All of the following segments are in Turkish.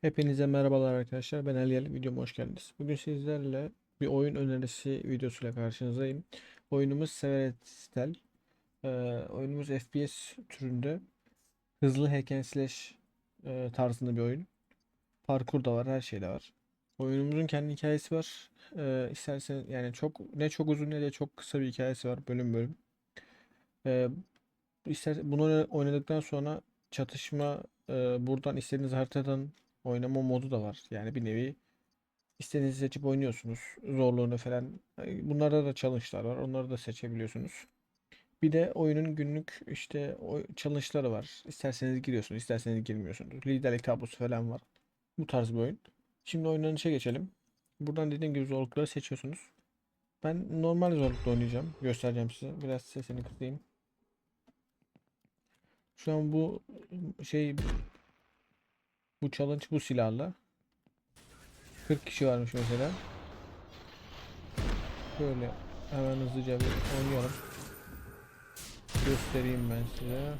Hepinize merhabalar arkadaşlar. Ben Elyel. Videoma hoş geldiniz. Bugün sizlerle bir oyun önerisi videosuyla karşınızdayım. Oyunumuz Severestel. Ee, oyunumuz FPS türünde hızlı hack and slash e, tarzında bir oyun. Parkur da var, her şey de var. Oyunumuzun kendi hikayesi var. Ee, isterseniz yani çok ne çok uzun ne de çok kısa bir hikayesi var bölüm bölüm. Ee, ister bunu oynadıktan sonra çatışma e, buradan istediğiniz haritadan oynama modu da var. Yani bir nevi istediğinizi seçip oynuyorsunuz. Zorluğunu falan. Ay, Bunlarda da challenge'lar var. Onları da seçebiliyorsunuz. Bir de oyunun günlük işte challenge'ları var. İsterseniz giriyorsunuz, isterseniz girmiyorsunuz. Liderlik tablosu falan var. Bu tarz bir oyun. Şimdi oynanışa geçelim. Buradan dediğim gibi zorlukları seçiyorsunuz. Ben normal zorlukta oynayacağım. Göstereceğim size. Biraz sesini kısayım. Şu an bu şey bu challenge bu silahla. 40 kişi varmış mesela. Böyle hemen hızlıca bir oynayalım. Göstereyim ben size.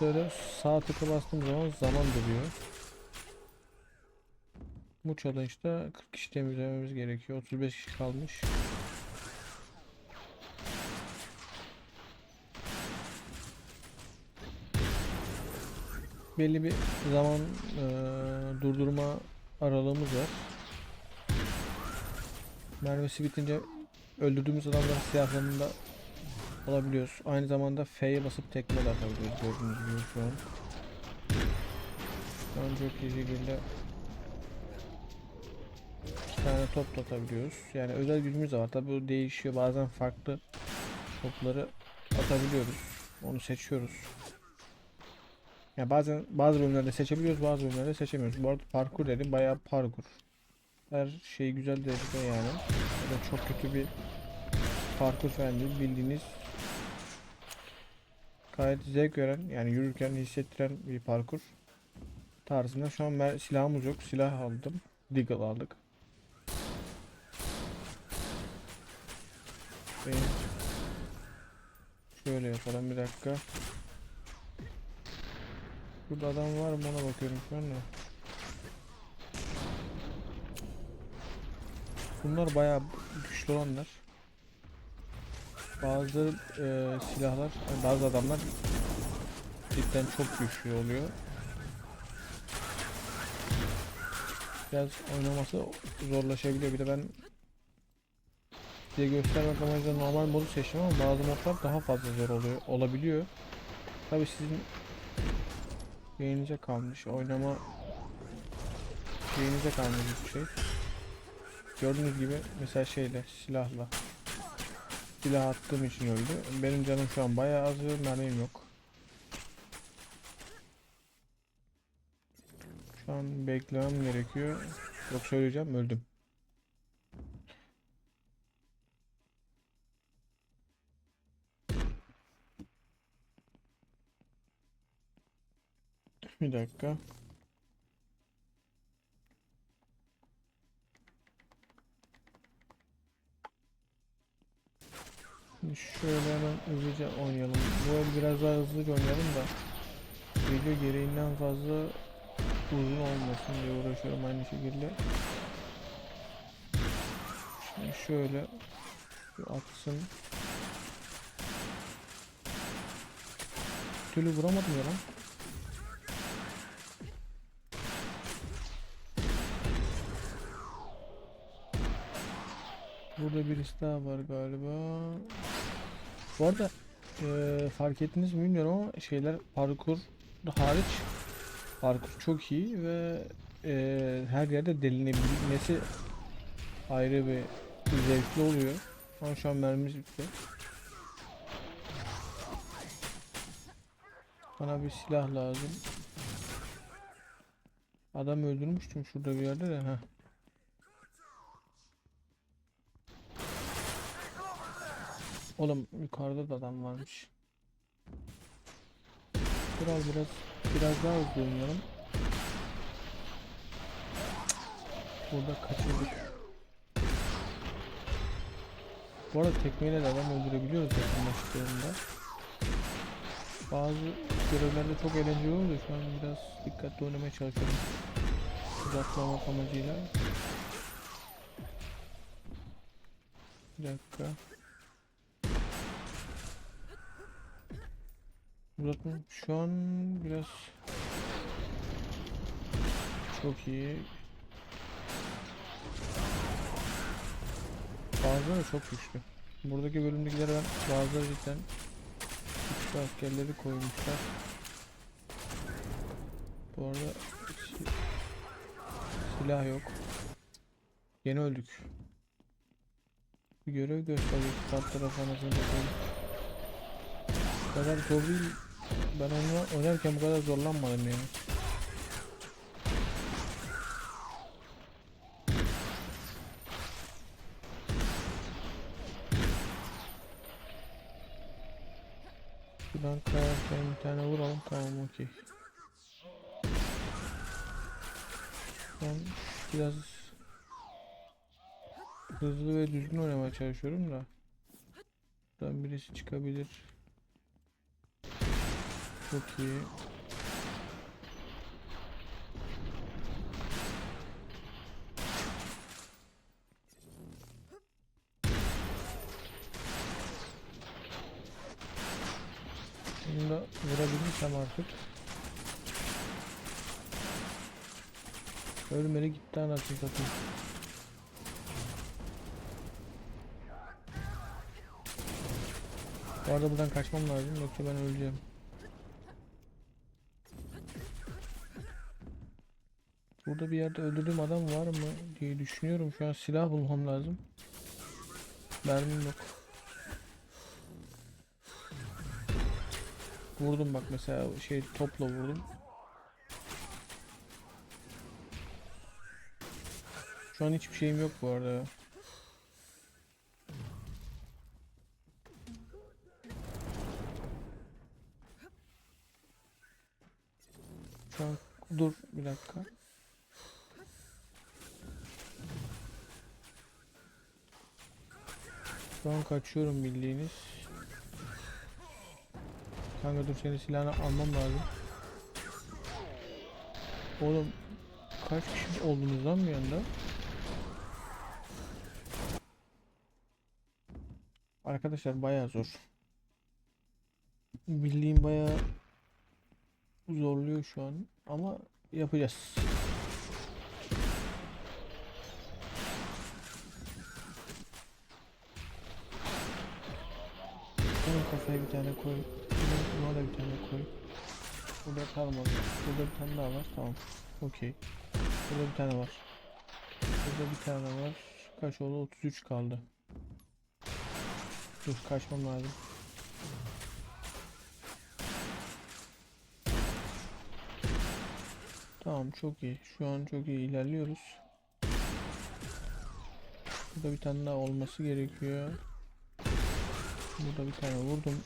Böyle sağ tıka bastığım zaman zaman duruyor. Bu challenge'da 40 kişi temizlememiz gerekiyor. 35 kişi kalmış. Belli bir zaman eee, durdurma aralığımız var. Mermisi bitince öldürdüğümüz adamların silahlarını da alabiliyoruz. Aynı zamanda F'ye basıp tekme de atabiliyoruz gördüğünüz gibi şu an. Şu an çok iyi şekilde iki tane top da atabiliyoruz. Yani özel gücümüz de var. Tabi bu değişiyor. Bazen farklı topları atabiliyoruz. Onu seçiyoruz. Ya bazen bazı bölümlerde seçebiliyoruz, bazı bölümlerde seçemiyoruz. Bu arada parkur dedim, bayağı parkur. Her şey güzel dedik de yani. Öyle çok kötü bir parkur falan değil. Bildiğiniz gayet zevk veren, yani yürürken hissettiren bir parkur tarzında. Şu an ben, silahımız yok. Silah aldım. Deagle aldık. Şöyle yapalım bir dakika. Burada adam var mı ona bakıyorum şu anda. Bunlar bayağı güçlü olanlar. Bazı e, silahlar, bazı adamlar cidden çok güçlü oluyor. Biraz oynaması zorlaşabiliyor. Bir de ben size göstermek amacıyla normal modu seçtim ama bazı modlar daha fazla zor oluyor, olabiliyor. Tabi sizin Beğenize kalmış. Oynama beğenize kalmış bir şey. Gördüğünüz gibi mesela şeyle silahla silah attığım için öldü. Benim canım şu an bayağı az ve mermim yok. Şu an beklemem gerekiyor. Yok söyleyeceğim öldüm. Bir dakika. Şöyle hemen hızlıca oynayalım. Bu el biraz daha hızlıca oynayalım da video gereğinden fazla uzun olmasın diye uğraşıyorum aynı şekilde. Şimdi şöyle bir atsın. Bir türlü vuramadım ya lan. Burada birisi daha var galiba. Bu arada eee, fark ettiniz mi bilmiyorum ama şeyler parkur hariç parkur çok iyi ve eee, her yerde delinebilmesi ayrı bir zevkli oluyor. Ama şu an mermimiz bitti. Bana bir silah lazım. Adam öldürmüştüm şurada bir yerde de. Heh. Oğlum yukarıda da adam varmış. Biraz biraz biraz daha hızlı oynayalım. Burada kaçırdık. Bu arada tekmeyle de adam öldürebiliyoruz yakınlaştıklarında. Bazı görevlerde çok eğlenceli oluyor. Şu an biraz dikkatli oynamaya çalışıyorum. uzatmamak amacıyla. Bir dakika. Uzatma. Şu an biraz çok iyi. Bazıları çok güçlü. Buradaki bölümdekiler ben bazıları cidden güçlü askerleri koymuşlar. Bu arada si- silah yok. Yeni öldük. Bir görev gösterdik. Sağ satayım. Bu kadar değil. Ben onu oynarken bu kadar zorlanmadım yani. Şuradan kayarken bir tane vuralım. Tamam okey. Ben biraz hızlı ve düzgün oynamaya çalışıyorum da. Buradan birisi çıkabilir. Çok iyi. Bunu da vurabilirsem artık. Ölmeli gitti anasını satayım. Bu arada buradan kaçmam lazım yoksa ben öleceğim. Burada bir yerde öldürdüğüm adam var mı diye düşünüyorum. Şu an silah bulmam lazım. Mermim yok. Vurdum bak mesela şey topla vurdum. Şu an hiçbir şeyim yok bu arada. Şu an dur bir dakika. Şu an kaçıyorum bildiğiniz. Kanka dur senin silahını almam lazım. Oğlum kaç kişi oldunuz lan bir anda? Arkadaşlar bayağı zor. Bildiğim bayağı zorluyor şu an ama yapacağız. Bunun kafaya bir tane koy. Buna, da bir tane koy. Burada kalmadı. Burada bir tane daha var. Tamam. Okey. Burada bir tane var. Burada bir tane var. Kaç oldu? 33 kaldı. Dur kaçmam lazım. Tamam çok iyi. Şu an çok iyi ilerliyoruz. Burada bir tane daha olması gerekiyor. Burada bir tane vurdum.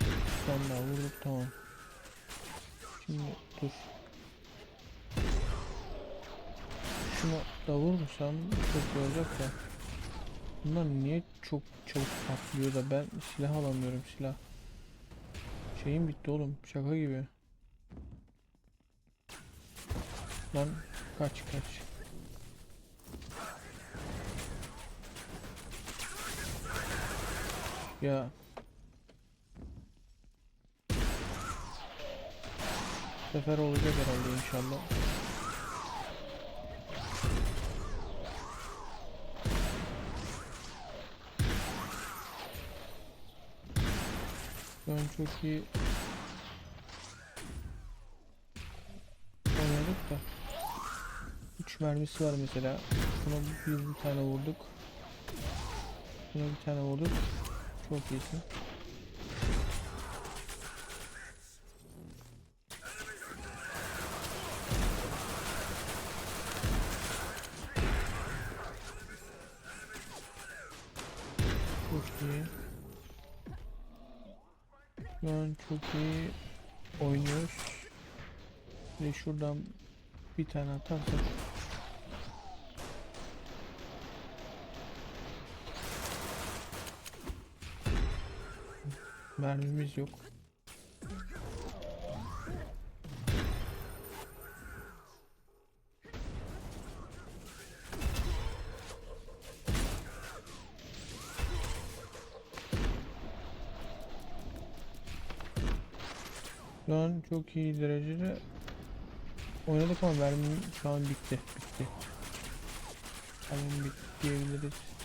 Bir tane daha vurduk tamam. Şimdi dur. Şuna da vurursam çok olacak da. Bunlar niye çok çabuk patlıyor da ben silah alamıyorum silah. Şeyim bitti oğlum şaka gibi. Lan kaç kaç. Ya. Bu sefer olacak herhalde inşallah. An çok iyi oynadık da 3 mermisi var mesela. Buna bir, bir tane vurduk. Buna bir tane vurduk. Çok iyisin. Çok iyi. An çok iyi oynuyoruz. Ve şuradan bir tane atarsak Mermimiz yok. Şu an çok iyi derecede oynadık ama mermim şu an bitti. Bitti. Tamam bitti diyebiliriz.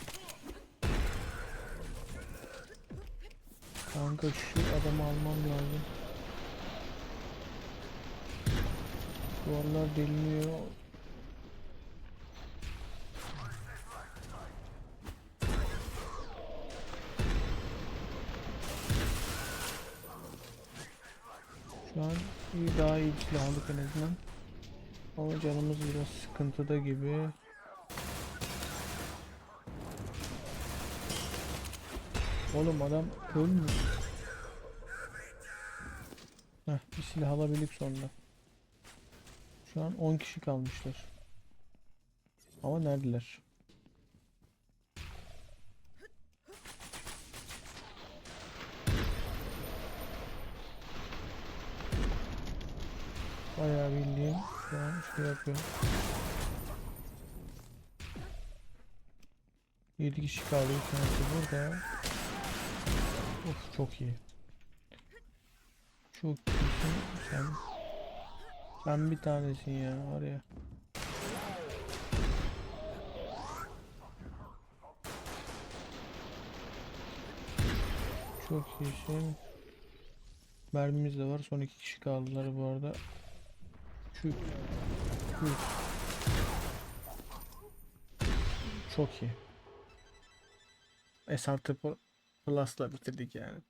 Kanka şu adamı almam lazım. Duvarlar deliniyor. Şu an iyi daha iyi silah aldık en azından. Ama canımız biraz sıkıntıda gibi. Oğlum adam ölmüş. Heh, bir silah alabildik sonunda. Şu an 10 kişi kalmışlar. Ama neredeler? Bayağı bildiğin şu an şey yapıyor. 7 kişi kaldı. Bir tanesi burada. Of çok iyi. Çok iyisin sen. Sen bir tanesin ya var ya. Çok iyisin. Mermimiz de var. Son iki kişi kaldılar bu arada. Şu, şu. Çok iyi. S artı Plus'la bitirdik yani.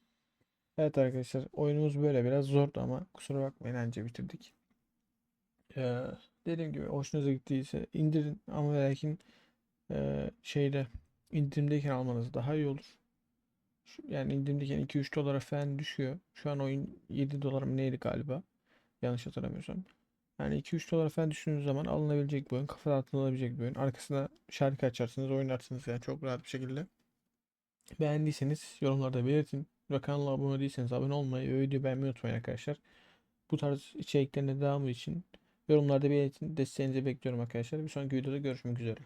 Evet arkadaşlar oyunumuz böyle biraz zordu ama kusura bakmayın anca bitirdik. Ee, dediğim gibi hoşunuza gittiyse indirin ama lakin e, şeyde indirimdeyken almanız daha iyi olur. Şu- yani indirimdeyken 2-3 dolara falan düşüyor. Şu an oyun 7 dolar mı neydi galiba? Yanlış hatırlamıyorsam. Yani 2-3 dolar falan düşündüğünüz zaman alınabilecek bir oyun. Kafa dağıtılabilecek bir oyun. Arkasına şarkı açarsınız, oynarsınız yani çok rahat bir şekilde. Beğendiyseniz yorumlarda belirtin. Ve kanala abone değilseniz abone olmayı ve videoyu beğenmeyi unutmayın arkadaşlar. Bu tarz içeriklerin devamı için yorumlarda belirtin. Desteğinizi bekliyorum arkadaşlar. Bir sonraki videoda görüşmek üzere.